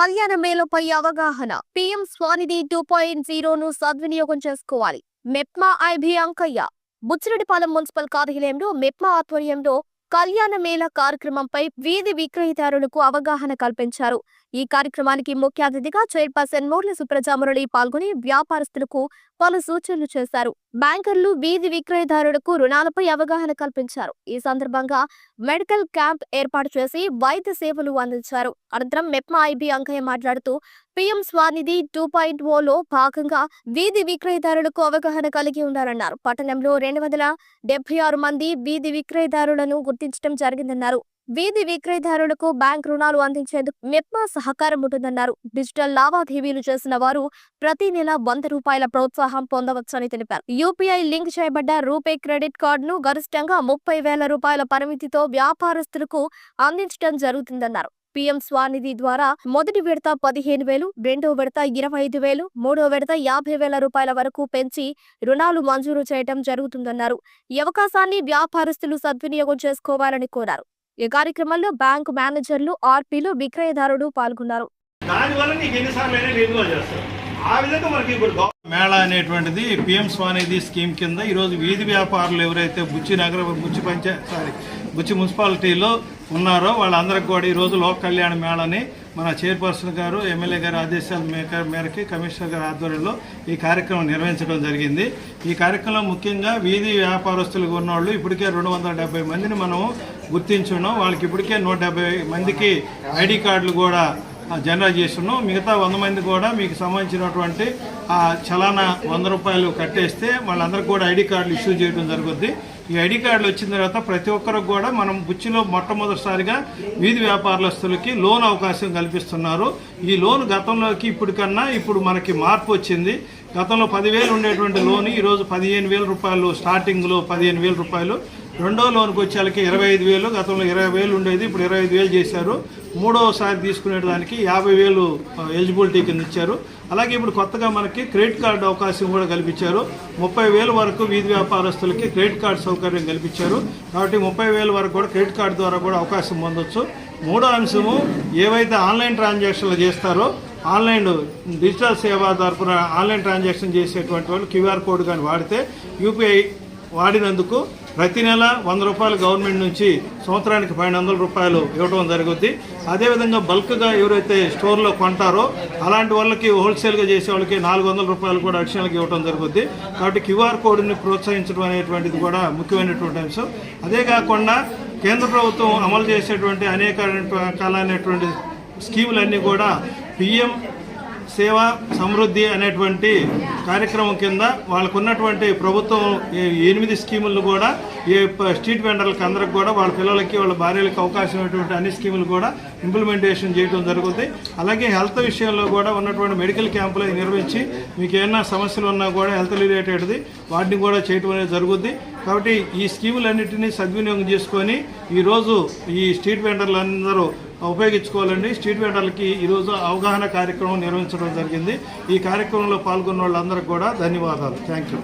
కళ్యాణ మేళపై అవగాహన. పీఎం స్వానిధి టూ పాయింట్ జీరోను సద్వినియోగం చేసుకోవాలి. మెప్మా ఐబి అంకయ్య. బుచ్చిరెడ్డిపాలెం మున్సిపల్ కార్యాలయంలో మెప్మా ఆధ్వర్యంలో కళ్యాణ మేళ కార్యక్రమంపై వీధి విక్రయదారులకు అవగాహన కల్పించారు. ఈ కార్యక్రమానికి ముఖ్య అతిథిగా చైర్పర్సన్ మోర్ల సుప్రజామురళి పాల్గొని వ్యాపారస్తులకు పలు సూచనలు చేశారు. బ్యాంకర్లు వీధి విక్రయదారులకు రుణాలపై అవగాహన కల్పించారు. ఈ సందర్భంగా మెడికల్ క్యాంప్ ఏర్పాటు చేసి వైద్య సేవలు అందించారు. అనంతరం మెప్మా ఐబీ అంకయ్య మాట్లాడుతూ పీఎం స్వానిధి టూ పాయింట్ ఓలో భాగంగా వీధి విక్రయదారులకు అవగాహన కలిగి ఉన్నారన్నారు. పట్టణంలో రెండు వందల ఆరు మంది వీధి విక్రయదారులను గుర్తించడం జరిగిందన్నారు. వీధి విక్రయదారులకు బ్యాంక్ రుణాలు అందించేందుకు మెప్మా సహకారం ఉంటుందన్నారు. డిజిటల్ లావాదేవీలు చేసిన వారు ప్రతి నెల వంద రూపాయల ప్రోత్సాహం పొందవచ్చని తెలిపారు. యూపీఐ లింక్ చేయబడ్డ రూపే క్రెడిట్ కార్డును గరిష్టంగా ముప్పై వేల రూపాయల పరిమితితో వ్యాపారస్తులకు అందించడం జరుగుతుందన్నారు. పీఎం స్వానిధి ద్వారా మొదటి విడత పదిహేను వేలు రెండో విడత ఇరవై ఐదు వేలు మూడో విడత యాభై వేల రూపాయల వరకు పెంచి రుణాలు మంజూరు చేయడం జరుగుతుందన్నారు. ఈ అవకాశాన్ని వ్యాపారస్తులు సద్వినియోగం చేసుకోవాలని కోరారు. ఈ కార్యక్రమంలో బ్యాంకు మేనేజర్లు ఆర్పీలు విక్రయదారులు పాల్గొన్నారు. మేళా అనేటువంటిది పిఎం స్వానిధి స్కీమ్ కింద ఈరోజు వీధి వ్యాపారులు ఎవరైతే బుచ్చి నగర బుచ్చి పంచాయత్ సారీ బుచ్చి మున్సిపాలిటీలో ఉన్నారో వాళ్ళందరికీ కూడా ఈరోజు లోక్ కళ్యాణ మేళని మన చైర్పర్సన్ గారు ఎమ్మెల్యే గారి ఆదేశాల మేర మేరకి కమిషనర్ గారి ఆధ్వర్యంలో ఈ కార్యక్రమం నిర్వహించడం జరిగింది. ఈ కార్యక్రమం ముఖ్యంగా వీధి వ్యాపారస్తులుగా ఉన్నవాళ్ళు ఇప్పటికే రెండు వందల డెబ్బై మందిని మనం గుర్తించున్నాం. వాళ్ళకి ఇప్పటికే నూట మందికి ఐడి కార్డులు కూడా జనరేట్ చేస్తున్నాం. మిగతా వంద మంది కూడా మీకు సంబంధించినటువంటి ఆ చలానా వంద రూపాయలు కట్టేస్తే వాళ్ళందరికీ కూడా ఐడి కార్డులు ఇష్యూ చేయడం జరుగుద్ది. ఈ ఐడి కార్డులు వచ్చిన తర్వాత ప్రతి ఒక్కరికి కూడా మనం బుచ్చిలో మొట్టమొదటిసారిగా వీధి వ్యాపారస్తులకి లోన్ అవకాశం కల్పిస్తున్నారు. ఈ లోన్ గతంలోకి ఇప్పుడు కన్నా ఇప్పుడు మనకి మార్పు వచ్చింది. గతంలో పదివేలు ఉండేటువంటి లోన్ ఈరోజు పదిహేను వేల రూపాయలు స్టార్టింగ్లో పదిహేను వేల రూపాయలు. రెండో లోన్కి వచ్చేళ్ళకి ఇరవై ఐదు వేలు గతంలో ఇరవై వేలు ఉండేది ఇప్పుడు ఇరవై ఐదు వేలు చేశారు. మూడోసారి తీసుకునే దానికి యాభై వేలు ఎలిజిబిలిటీ కింద ఇచ్చారు. అలాగే ఇప్పుడు కొత్తగా మనకి క్రెడిట్ కార్డు అవకాశం కూడా కల్పించారు. ముప్పై వేల వరకు వీధి వ్యాపారస్తులకి క్రెడిట్ కార్డు సౌకర్యం కల్పించారు. కాబట్టి ముప్పై వేల వరకు కూడా క్రెడిట్ కార్డు ద్వారా కూడా అవకాశం పొందొచ్చు. మూడో అంశము ఏవైతే ఆన్లైన్ ట్రాన్సాక్షన్లు చేస్తారో ఆన్లైన్ డిజిటల్ సేవ తరపున ఆన్లైన్ ట్రాన్సాక్షన్ చేసేటువంటి వాళ్ళు క్యూఆర్ కోడ్ కానీ వాడితే యూపీఐ వాడినందుకు ప్రతి నెల వంద రూపాయలు గవర్నమెంట్ నుంచి సంవత్సరానికి పన్నెండు వందల రూపాయలు ఇవ్వడం జరుగుద్ది. అదేవిధంగా బల్క్గా ఎవరైతే స్టోర్లో కొంటారో అలాంటి వాళ్ళకి హోల్సేల్గా చేసే వాళ్ళకి నాలుగు వందల రూపాయలు కూడా అడిషనల్గా ఇవ్వడం జరుగుద్ది. కాబట్టి క్యూఆర్ కోడ్ని ప్రోత్సహించడం అనేటువంటిది కూడా ముఖ్యమైనటువంటి అంశం. అదే కాకుండా కేంద్ర ప్రభుత్వం అమలు చేసేటువంటి అనేక రకాలైనటువంటి స్కీములన్నీ కూడా పిఎం సేవ సమృద్ధి అనేటువంటి కార్యక్రమం కింద వాళ్ళకు ఉన్నటువంటి ప్రభుత్వం ఎనిమిది స్కీములు కూడా ఏ స్ట్రీట్ వెండర్లకు అందరికి కూడా వాళ్ళ పిల్లలకి వాళ్ళ భార్యలకు అవకాశం ఉన్నటువంటి అన్ని స్కీములు కూడా ఇంప్లిమెంటేషన్ చేయడం జరుగుతుంది అలాగే హెల్త్ విషయంలో కూడా ఉన్నటువంటి మెడికల్ క్యాంపులు నిర్వహించి మీకు ఏమైనా సమస్యలు ఉన్నా కూడా హెల్త్ రిలేటెడ్ది వాటిని కూడా చేయడం అనేది జరుగుద్ది. కాబట్టి ఈ స్కీములన్నింటినీ సద్వినియోగం చేసుకొని ఈరోజు ఈ స్ట్రీట్ వెండర్లు అందరూ ఉపయోగించుకోవాలండి. స్ట్రీట్ వెండర్లకి ఈరోజు అవగాహన కార్యక్రమం నిర్వహించడం జరిగింది. ఈ కార్యక్రమంలో పాల్గొన్న అందరికి కూడా ధన్యవాదాలు. Thank you